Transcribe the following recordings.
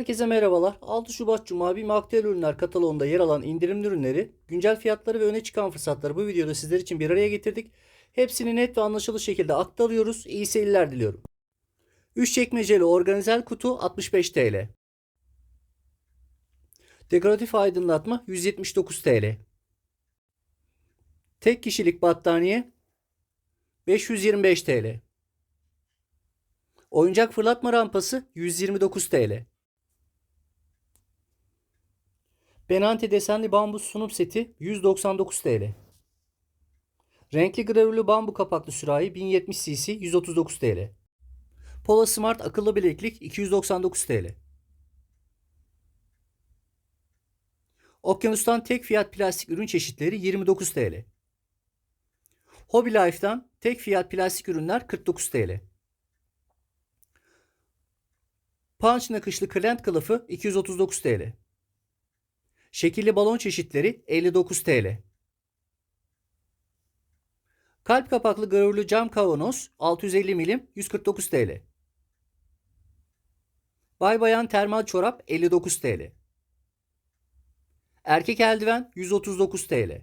Herkese merhabalar. 6 Şubat Cuma bir aktüel ürünler kataloğunda yer alan indirimli ürünleri, güncel fiyatları ve öne çıkan fırsatları bu videoda sizler için bir araya getirdik. Hepsini net ve anlaşılır şekilde aktarıyoruz. İyi seyirler diliyorum. 3 çekmeceli organizel kutu 65 TL. Dekoratif aydınlatma 179 TL. Tek kişilik battaniye 525 TL. Oyuncak fırlatma rampası 129 TL. Benanti desenli bambu sunum seti 199 TL. Renkli gravürlü bambu kapaklı sürahi 1070 cc 139 TL. Pola Smart akıllı bileklik 299 TL. Okyanus'tan tek fiyat plastik ürün çeşitleri 29 TL. Hobby Life'dan tek fiyat plastik ürünler 49 TL. Punch nakışlı kırlent kılıfı 239 TL. Şekilli balon çeşitleri 59 TL. Kalp kapaklı gravürlü cam kavanoz 650 milim 149 TL. Bay bayan termal çorap 59 TL. Erkek eldiven 139 TL.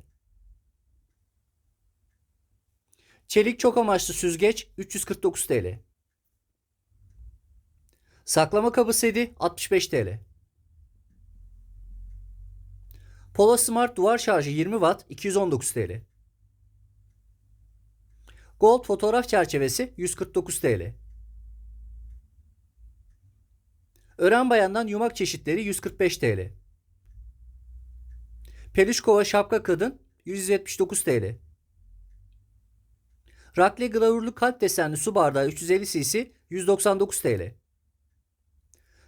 Çelik çok amaçlı süzgeç 349 TL. Saklama kabı seti 65 TL. Pola Smart duvar şarjı 20 Watt 219 TL. Gold fotoğraf çerçevesi 149 TL. Ören bayandan yumak çeşitleri 145 TL. Peluş kova şapka kadın 179 TL. Rakle gravürlü kalp desenli su bardağı 350 cc 199 TL.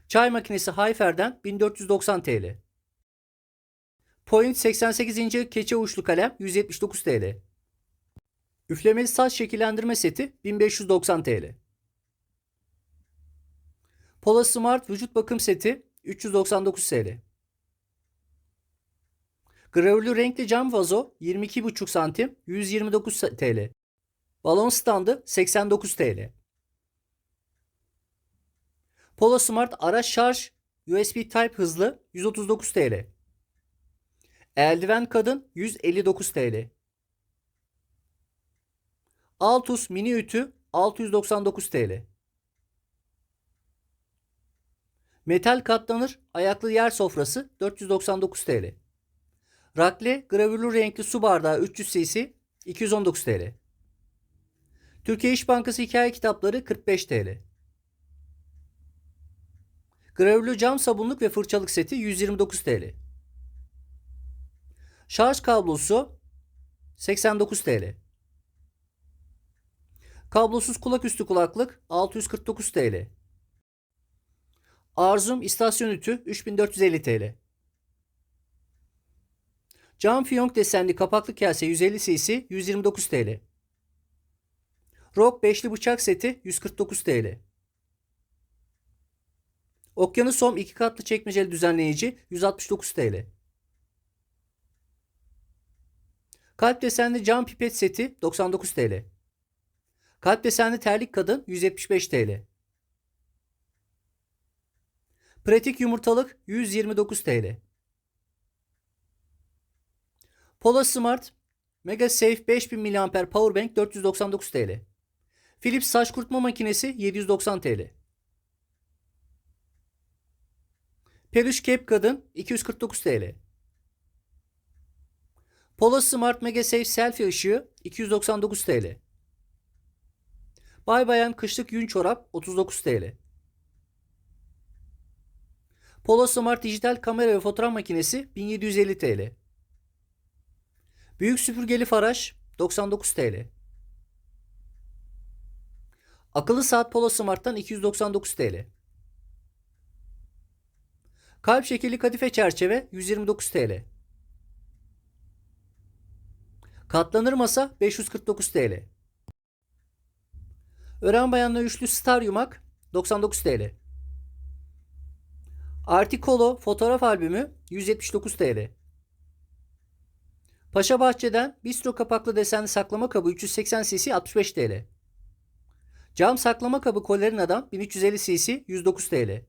Çay makinesi Hayfer'den 1490 TL. Point 88 ince keçe uçlu kalem 179 TL. Üflemeli saç şekillendirme seti 1590 TL. Pola Smart vücut bakım seti 399 TL. Gravürlü renkli cam vazo 22,5 santim 129 TL. Balon standı 89 TL. Polo Smart araç şarj USB Type hızlı 139 TL. Eldiven kadın 159 TL. Altus mini ütü 699 TL. Metal katlanır ayaklı yer sofrası 499 TL. Rakle gravürlü renkli su bardağı 300 cc 219 TL. Türkiye İş Bankası hikaye kitapları 45 TL. Gravürlü cam sabunluk ve fırçalık seti 129 TL. Şarj kablosu 89 TL. Kablosuz kulaküstü kulaklık 649 TL. Arzum istasyon ütü 3450 TL. Cam fiyonk desenli kapaklı kase 150 cc 129 TL. Rock beşli bıçak seti 149 TL. Okyanusom iki katlı çekmeceli düzenleyici 169 TL. Kalp desenli cam pipet seti 99 TL. Kalp desenli terlik kadın 175 TL. Pratik yumurtalık 129 TL. Pola Smart Mega Safe 5000 mAh Powerbank 499 TL. Philips saç kurutma makinesi 790 TL. Peluş Cape Kadın 249 TL. Polo Smart Mega Safe Selfie ışığı 299 TL. Bay Bayan kışlık yün çorap 39 TL. Polo Smart dijital kamera ve fotoğraf makinesi 1750 TL. Büyük süpürgeli faraş 99 TL. Akıllı saat Polo Smart'tan 299 TL. Kalp şekilli kadife çerçeve 129 TL. Katlanır masa 549 TL. Ören bayanla üçlü star yumak 99 TL. Artikolo fotoğraf albümü 179 TL. Paşa Bahçe'den bistro kapaklı desenli saklama kabı 380 cc 65 TL. Cam saklama kabı Colerina'dan 1350 cc 109 TL.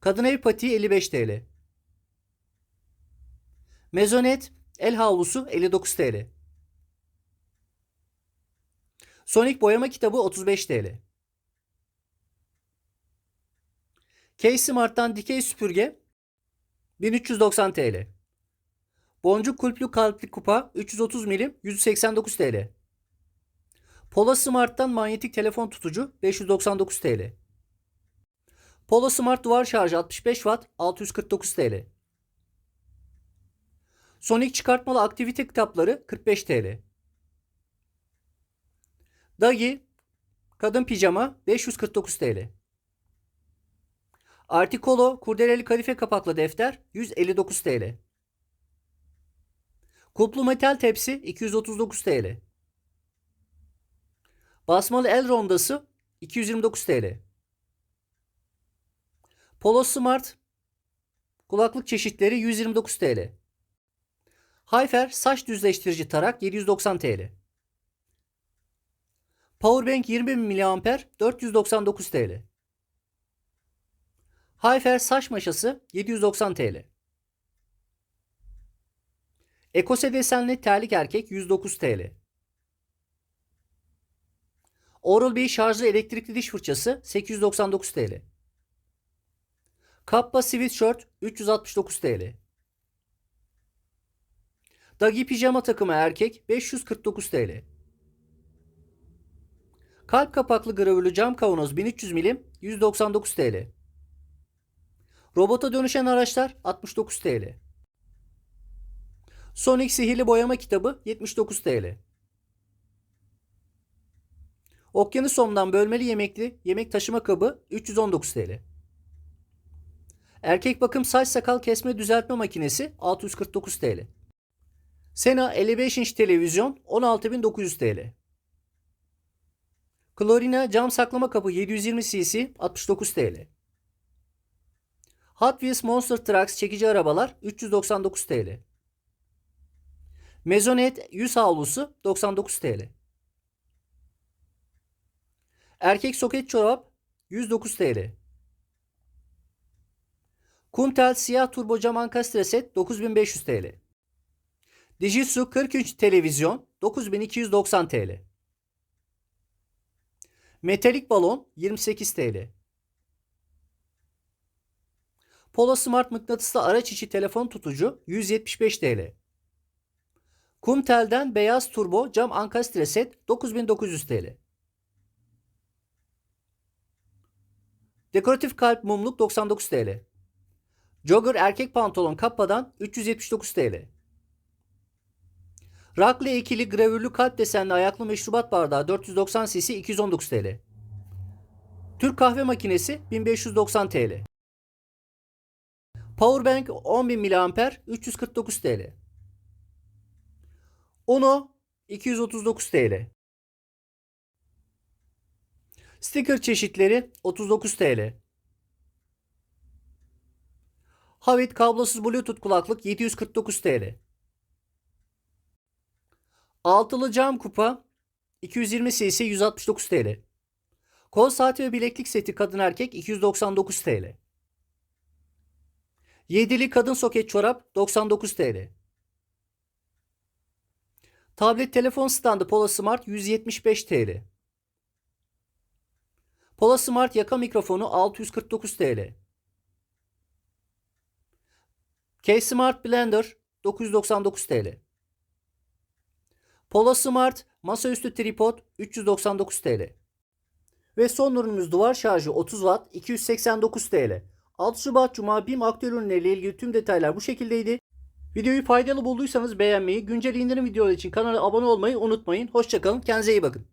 Kadın ev patiği 55 TL. Mezonet el havlusu 59 TL. Sonic boyama kitabı 35 TL. K-Smart'tan dikey süpürge 1390 TL. Boncuk kulplu kalpli kupa 330 milim 189 TL. Polo Smart'tan manyetik telefon tutucu 599 TL. Polo Smart duvar şarjı 65 Watt 649 TL. Sonic çıkartmalı aktivite kitapları 45 TL. Dagi kadın pijama 549 TL. Artikolo kurdeleli kadife kapaklı defter 159 TL. Kuplu metal tepsi 239 TL. Basmalı el rondası 229 TL. Polo Smart kulaklık çeşitleri 129 TL. Hayfer saç düzleştirici tarak 790 TL. Powerbank 20 mAh 499 TL. Hayfer saç maşası 790 TL. Ekose desenli terlik erkek 109 TL. Oral-B şarjlı elektrikli diş fırçası 899 TL. Kappa sweatshirt 369 TL. Dagi pijama takımı erkek 549 TL. Kalp kapaklı gravürlü cam kavanoz 1300 milim 199 TL. Robota dönüşen araçlar 69 TL. Sonic sihirli boyama kitabı 79 TL. Okyanusom'dan bölmeli yemekli yemek taşıma kabı 319 TL. Erkek bakım saç sakal kesme düzeltme makinesi 649 TL. Sena 55 inç televizyon 16.900 TL. Klorina cam saklama kabı 720 cc 69 TL. Hot Wheels Monster Trucks çekici arabalar 399 TL. Mezonet yüz havlusu 99 TL. Erkek soket çorap 109 TL. Kumtel siyah turbo cam ankastre set 9500 TL. Dijitsu 43 televizyon 9290 TL. Metalik balon 28 TL. Polo Smart mıknatıslı araç içi telefon tutucu 175 TL. Kumtel'den beyaz turbo cam ankastre set 9900 TL. Dekoratif kalp mumluk 99 TL. Jogger erkek pantolon kappadan 379 TL. Rakle ikili gravürlü kalp desenli ayaklı meşrubat bardağı 490 cc 219 TL. Türk kahve makinesi 1590 TL. Powerbank 10.000 mAh 349 TL. Uno 239 TL. Sticker çeşitleri 39 TL. Havit kablosuz Bluetooth kulaklık 749 TL. Altılı cam kupa 220 cc 169 TL. Kol saati ve bileklik seti kadın erkek 299 TL. Yedili kadın soket çorap 99 TL. Tablet telefon standı Pola Smart 175 TL. Pola Smart yaka mikrofonu 649 TL. K-Smart Blender 999 TL. Pola Smart masaüstü tripod 399 TL. Ve son ürünümüz duvar şarjı 30 Watt 289 TL. 6 Şubat Cuma BİM aktüel ürünleriyle ilgili tüm detaylar bu şekildeydi. Videoyu faydalı bulduysanız beğenmeyi, güncel indirim videoları için kanala abone olmayı unutmayın. Hoşçakalın, kendinize iyi bakın.